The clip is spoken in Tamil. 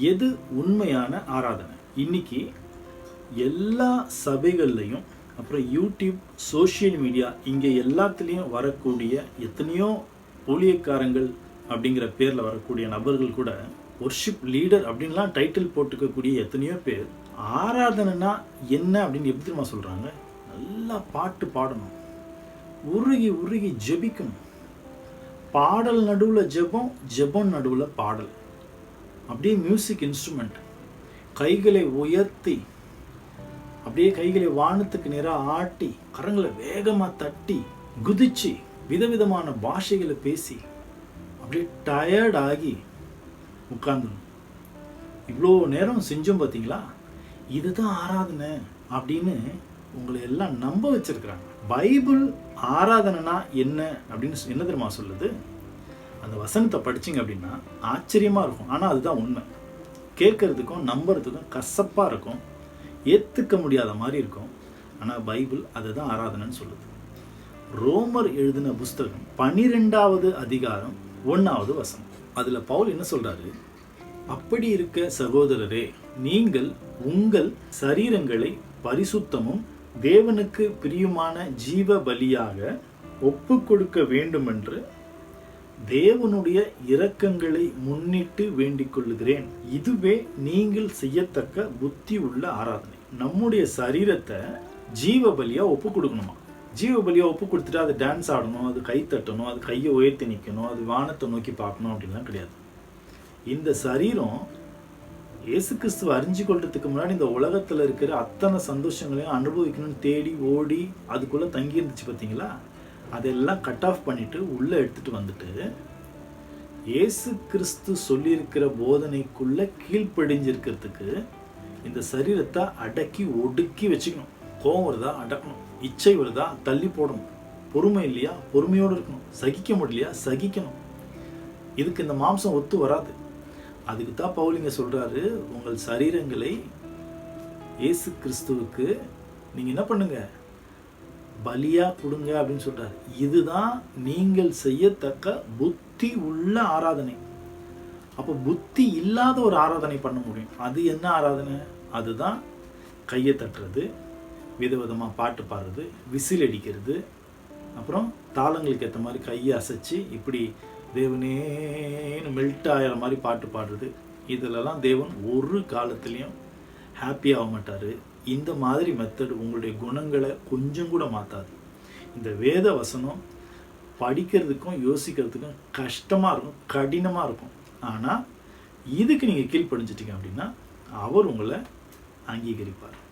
எது உண்மையான ஆராதனை? இன்னைக்கு எல்லா சபைகள்லையும் அப்புறம் யூடியூப் சோஷியல் மீடியா இங்கே எல்லாத்துலேயும் வரக்கூடிய எத்தனையோ ஊழியக்காரங்கள் அப்படிங்கிற பேரில் வரக்கூடிய நபர்கள் கூட ஒர்ஷிப் லீடர் அப்படின்லாம் டைட்டில் போட்டுக்கக்கூடிய எத்தனையோ பேர் ஆராதனைனா என்ன அப்படின்னு எப்படி தெரியுமா சொல்கிறாங்க நல்லா பாட்டு பாடணும். உருகி உருகி ஜெபிக்கணும். பாடல் நடுவில் ஜெபம் ஜெபம் நடுவில் பாடல். அப்படியே மியூசிக் இன்ஸ்ட்ருமெண்ட் கைகளை உயர்த்தி அப்படியே கைகளை வானத்துக்கு நேராக ஆட்டி கரங்களை வேகமாக தட்டி குதிச்சு விதவிதமான பாஷைகளை பேசி அப்படியே டயர்ட் ஆகி இவ்வளோ நேரம் செஞ்சோம் பார்த்தீங்களா? இதுதான் ஆராதனை அப்படின்னு உங்களை எல்லாம் நம்ப வச்சிருக்கிறாங்க. பைபிள் ஆராதனைனா என்ன அப்படின்னு சொ- என்ன தெரியுமா சொல்லுது? அந்த வசனத்தை படிச்சீங்க அப்படின்னா ஆச்சரியமாக இருக்கும். ஆனால் அதுதான் உண்மை. கேட்கறதுக்கும் நம்புறதுக்கும் கசப்பாக இருக்கும். ஏற்றுக்க முடியாத மாதிரி இருக்கும். ஆனால் பைபிள் அதுதான் ஆராதனைன்னு சொல்லுது. ரோமர் எழுதின புஸ்தகம் பனிரெண்டாவது அதிகாரம் ஒன்றாவது வசனம். அதில் பவுல் என்ன சொல்கிறாரு அப்படி இருக்க சகோதரரே நீங்கள் உங்கள் சரீரங்களை பரிசுத்தமும் தேவனுக்கு பிரியுமான ஜீவ பலியாக ஒப்பு கொடுக்க வேண்டுமென்று தேவனுடைய இரக்கங்களை முன்னிட்டு வேண்டிக் கொள்ளுகிறேன் இதுவே நீங்கள் செய்யத்தக்க புத்தி உள்ள ஆராதனை. நம்முடைய சரீரத்தை ஜீவ பலியா ஒப்பு கொடுக்கணுமா? ஜீவ பலியா ஒப்பு கொடுத்துட்டு அது டான்ஸ் ஆடணும் அது கை தட்டணும் அது கையை உயர்த்தி நிற்கணும் அது வானத்தை நோக்கி பார்க்கணும் அப்படின்லாம் கிடையாது. இந்த சரீரம் இயேசு கிறிஸ்துவ அறிஞ்சு கொள்றதுக்கு முன்னாடி இந்த உலகத்தில் இருக்கிற அத்தனை சந்தோஷங்களையும் அனுபவிக்கணும்னு தேடி ஓடி அதுக்குள்ளே தங்கி இருந்துச்சு பார்த்தீங்களா? அதெல்லாம் கட் ஆஃப் பண்ணிவிட்டு உள்ளே எடுத்துட்டு வந்துட்டு இயேசு கிறிஸ்து சொல்லியிருக்கிற போதனைக்குள்ளே கீழ்ப்படிஞ்சிருக்கிறதுக்கு இந்த சரீரத்தை அடக்கி ஒடுக்கி வச்சுக்கணும். கோவம் வருதா? அடக்கணும். இச்சை வருதா? தள்ளி போடணும். பொறுமை இல்லையா? பொறுமையோடு இருக்கணும். சகிக்க முடியலையா? சகிக்கணும். இதுக்கு இந்த மாம்சம் ஒத்து வராது. அதுக்கு தான் பவுலிங்க சொல்கிறாரு உங்கள் சரீரங்களை இயேசு கிறிஸ்துவுக்கு நீங்கள் என்ன பண்ணுங்கள் பலியாக கொடுங்க அப்படின்னு சொல்கிறார் இதுதான் நீங்கள் செய்யத்தக்க புத்தி உள்ள ஆராதனை. அப்போ புத்தி இல்லாத ஒரு ஆராதனை பண்ண முடியும். அது என்ன ஆராதனை? அதுதான் கையை தட்டுறது விதவிதமாக பாட்டு பாடுறது விசில் அடிக்கிறது அப்புறம் தாளங்களுக்கு ஏற்ற மாதிரி கையை அசைச்சு இப்படி தேவனேன்னு மெல்ட் ஆகிற மாதிரி பாட்டு பாடுறது. இதிலெல்லாம் தேவன் ஒரு காலத்துலேயும் ஹாப்பி ஆக மாட்டார். இந்த மாதிரி மெத்தட் உங்களுடைய குணங்களை கொஞ்சம் கூட மாற்றாது இந்த வேத வசனம் படிக்கிறதுக்கும் யோசிக்கிறதுக்கும் கஷ்டமாக இருக்கும் கடினமாக இருக்கும். ஆனால் இதுக்கு நீங்கள் கீழ்ப்படிஞ்சிட்டிங்க அப்படின்னா அவர் உங்களை அங்கீகரிப்பார்.